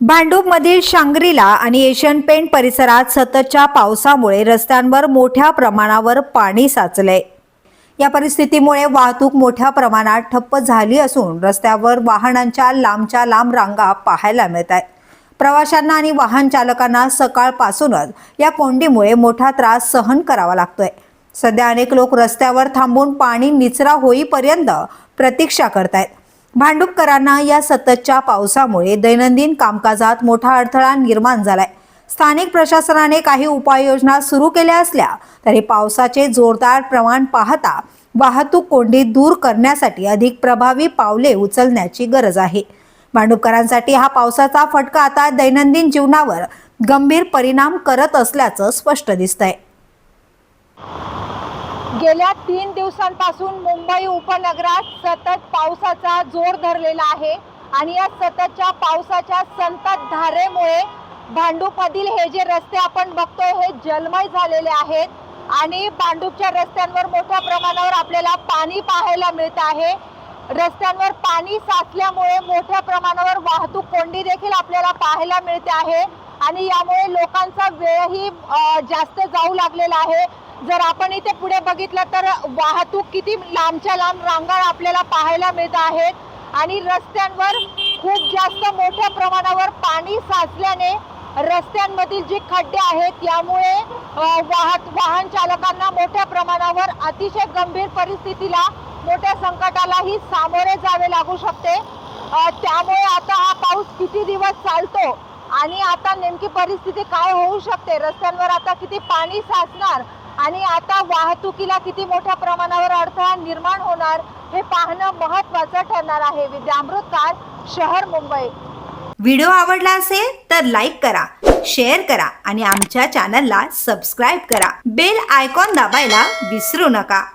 भांडूपमधील Shangri La आणि Asian paint परिसरात सततच्या पावसामुळे रस्त्यांवर मोठ्या प्रमाणावर पाणी साचलंय. या परिस्थितीमुळे वाहतूक मोठ्या प्रमाणात ठप्प झाली असून रस्त्यावर वाहनांच्या लांबच्या लांब रांगा पाहायला मिळत आहेत प्रवाशांना आणि वाहन चालकांना सकाळपासूनच या कोंडीमुळे मोठा त्रास सहन करावा लागतोय. सध्या अनेक लोक रस्त्यावर थांबून पाणी निचरा होईपर्यंत प्रतीक्षा करतायत. भांडुपकरांना या सततच्या पावसामुळे दैनंदिन कामकाजात मोठा अडथळा निर्माण झालाय. स्थानिक प्रशासनाने काही उपाययोजना सुरू केल्या असल्या तरी पावसाचे जोरदार प्रमाण पाहता वाहतूक कोंडी दूर करण्यासाठी अधिक प्रभावी पावले उचलण्याची गरज आहे. भांडुपकरांसाठी हा पावसाचा फटका आता दैनंदिन जीवनावर गंभीर परिणाम करत असल्याचं स्पष्ट दिसतंय. गेल्या तीन दिवसांपासून मुंबई उपनगरात सतत पावसाचा जोर धरलेला आहे आणि या सततच्या पावसाच्या संततधारेमुळे भांडूपमधील हे जे रस्ते आपण बघतोय हे जलमय झालेले आहेत आणि भांडूपच्या रस्त्यांवर मोठ्या प्रमाणावर आपल्याला पाणी पाहायला मिळत आहे. रस्त्यांवर पाणी साचल्यामुळे मोठ्या प्रमाणावर वाहतूक कोंडी देखील आपल्याला पाहायला मिळते आहे. आणि यामुळे लोकांचा वेळही जास्त जाऊ लागलेला आहे. जर आपण इथे पुढे बघितलं तर वाहतूक किती लांबच्या लांब रांगा आपल्याला पाहायला मिळत आहेत आणि रस्त्यांवर खूप जास्त मोठ्या प्रमाणावर पाणी साचल्याने रस्त्यांमधील जे खड्डे आहेत यामुळे वाहत वाहन चालकांना मोठ्या प्रमाणावर अतिशय गंभीर परिस्थितीला मोठ्या संकटालाही सामोरे जावे लागू शकते. त्यामुळे आता हा पाऊस किती दिवस चालतो आणि आता नेमकी परिस्थिती काय होऊ शकते? रस्त्यांवर आता किती पाणी साचणार? आणि आता वाहतुकीला किती मोठ्या प्रमाणावर अडथळा निर्माण होणार? हे पाहणं महत्वाचं ठरणार आहे. विद्यामृतकार शहर मुंबई. व्हिडिओ आवडला असेल तर लाईक करा शेअर करा आणि आमच्या चॅनलला सबस्क्राईब करा. बेल आयकॉन दाबायला विसरू नका.